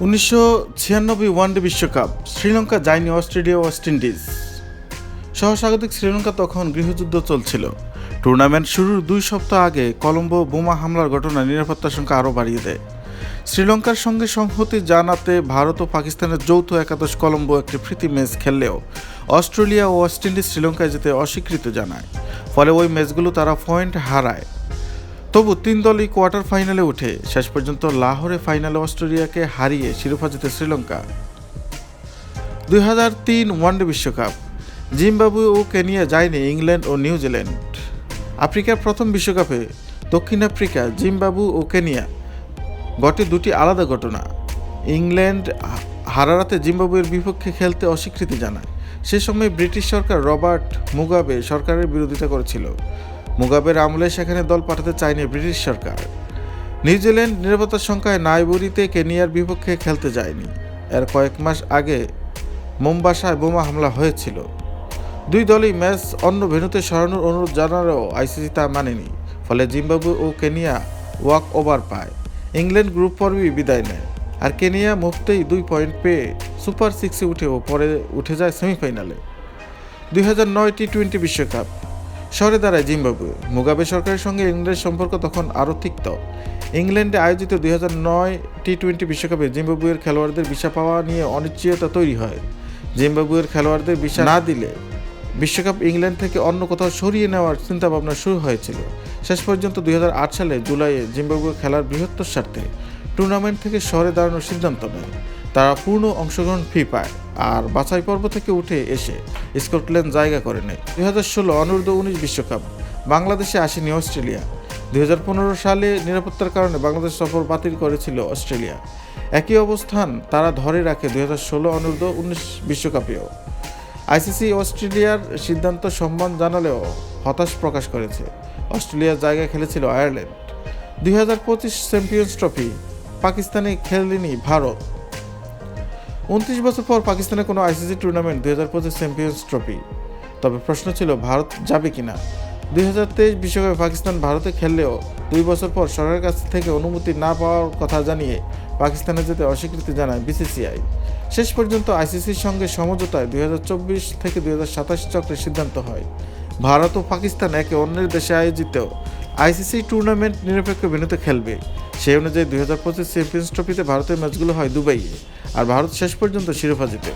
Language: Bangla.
উনিশশো ছিয়ানব্বই ওয়ানডে বিশ্বকাপ, শ্রীলঙ্কা যায়নি অস্ট্রেলিয়া ওয়েস্ট ইন্ডিজ। সহস্বাগতিক শ্রীলঙ্কা তখন গৃহযুদ্ধ চলছিল। টুর্নামেন্ট শুরুর দুই সপ্তাহ আগে কলম্বো বোমা হামলার ঘটনা নিরাপত্তার সংখ্যা আরও বাড়িয়ে দেয়। শ্রীলঙ্কার সঙ্গে সংহতি জানাতে ভারত ও পাকিস্তানের যৌথ একাদশ কলম্বো একটি প্রীতি ম্যাচ খেললেও অস্ট্রেলিয়া ও ওয়েস্ট ইন্ডিজ শ্রীলঙ্কায় যেতে অস্বীকৃতি জানায়। ফলে ওই ম্যাচগুলো তারা পয়েন্ট হারায়। তবু তিন দলই কোয়ার্টার ফাইনালে উঠে। শেষ পর্যন্ত লাহোরে ফাইনালে অস্ট্রেলিয়াকে হারিয়ে শিরোপা জিতে শ্রীলঙ্কা। দুই হাজার তিন ওয়ানডে বিশ্বকাপ। জিম্বাবু ও কেনিয়া যায়নি ইংল্যান্ড ও নিউজিল্যান্ড। আফ্রিকার প্রথম বিশ্বকাপে দক্ষিণ আফ্রিকা জিম্বাবু ও কেনিয়া ঘটে দুটি আলাদা ঘটনা। ইংল্যান্ড হারারাতে জিম্বাবুয়ের বিপক্ষে খেলতে অস্বীকৃতি জানায়। সে সময় ব্রিটিশ সরকার রবার্ট মুগাবে সরকারের বিরোধিতা করেছিল। মুগাবের আমলে সেখানে দল পাঠাতে চায়নি ব্রিটিশ সরকার। নিউজিল্যান্ড নিরাপত্তার সংখ্যায় নাইবুরিতে কেনিয়ার বিপক্ষে খেলতে যায়নি। এর কয়েক মাস আগে মোম্বাসায় বোমা হামলা হয়েছিল। দুই দলই ম্যাচ অন্য ভেন্যুতে সরানোর অনুরোধ জানালেও আইসিসি তা মানেনি, ফলে জিম্বাবু ও কেনিয়া ওয়াক ওভার পায়। ইংল্যান্ড গ্রুপ পর্বেই বিদায় নেয়, আর কেনিয়া মুহূর্তেই দুই পয়েন্ট পেয়ে সুপার সিক্সে উঠে ও পরে উঠে যায় সেমিফাইনালে। দুই হাজার নয় টি টোয়েন্টি বিশ্বকাপ সরে দাঁড়ায় জিম্বাবুয়ে। মুগাবে সরকারের সঙ্গে ইংল্যান্ডের সম্পর্ক তখন আরও তিক্ত। ইংল্যান্ডে আয়োজিত দুই হাজার নয় টি টোয়েন্টি বিশ্বকাপে জিম্বাবুয়ের খেলোয়াড়দের ভিসা পাওয়া নিয়ে অনিশ্চয়তা তৈরি হয়। জিম্বাবুয়ের খেলোয়াড়দের ভিসা না দিলে বিশ্বকাপ ইংল্যান্ড থেকে অন্য কোথাও সরিয়ে নেওয়ার চিন্তাভাবনা শুরু হয়েছিল। শেষ পর্যন্ত দুই হাজার আট সালে জুলাইয়ে জিম্বাবুয়ে খেলার বৃহত্তর স্বার্থে টুর্নামেন্ট থেকে সরে দাঁড়ানোর সিদ্ধান্ত নেয়। তারা পূর্ণ অংশগ্রহণ ফি পায় আর বাছাই পর্ব থেকে উঠে এসে স্কটল্যান্ড জায়গা করে নেয়। দুই হাজার ষোলো অনূর্ধ্ব উনিশ বিশ্বকাপ, বাংলাদেশে আসেনি অস্ট্রেলিয়া। দুই হাজার পনেরো সালে নিরাপত্তার কারণে বাংলাদেশ সফর বাতিল করেছিল অস্ট্রেলিয়া। একই অবস্থান তারা ধরে রাখে দুই হাজার ষোলো অনূর্ধ্ব উনিশ বিশ্বকাপেও। আইসিসি অস্ট্রেলিয়ার সিদ্ধান্ত সম্মান জানালেও হতাশ প্রকাশ করেছে। অস্ট্রেলিয়ার জায়গায় খেলেছিল আয়ারল্যান্ড। দুই হাজার পঁচিশ চ্যাম্পিয়ন্স ট্রফি, পাকিস্তানে খেলেনি ভারত। উনত্রিশ বছর পর পাকিস্তানে কোনো আইসিসি টুর্নামেন্ট দুই হাজার পঁচিশ চ্যাম্পিয়ন্স ট্রফি। তবে প্রশ্ন ছিল, ভারত যাবে কিনা? দুই হাজার তেইশ বিশ্বকাপে পাকিস্তান ভারতে খেললেও দুই বছর পর সরকারের কাছ থেকে অনুমতি না পাওয়ার কথা জানিয়ে পাকিস্তানে যেতে অস্বীকৃতি জানায় বিসিসিআই। শেষ পর্যন্ত আইসিসির সঙ্গে সমঝোতায় দুই হাজার চব্বিশ থেকে দুই চক্রের সিদ্ধান্ত হয়। ভারত ও পাকিস্তান একে অন্যের দেশে আয়োজিত আইসিসি টুর্নামেন্ট নিরপেক্ষ ভেন্যুতে খেলবে। সেই অনুযায়ী দুই হাজার পঁচিশ চ্যাম্পিয়ন্স ট্রফিতে ভারতের ম্যাচগুলো হয় দুবাইয়ে, আর ভারত শেষ পর্যন্ত শিরোপা জিতে।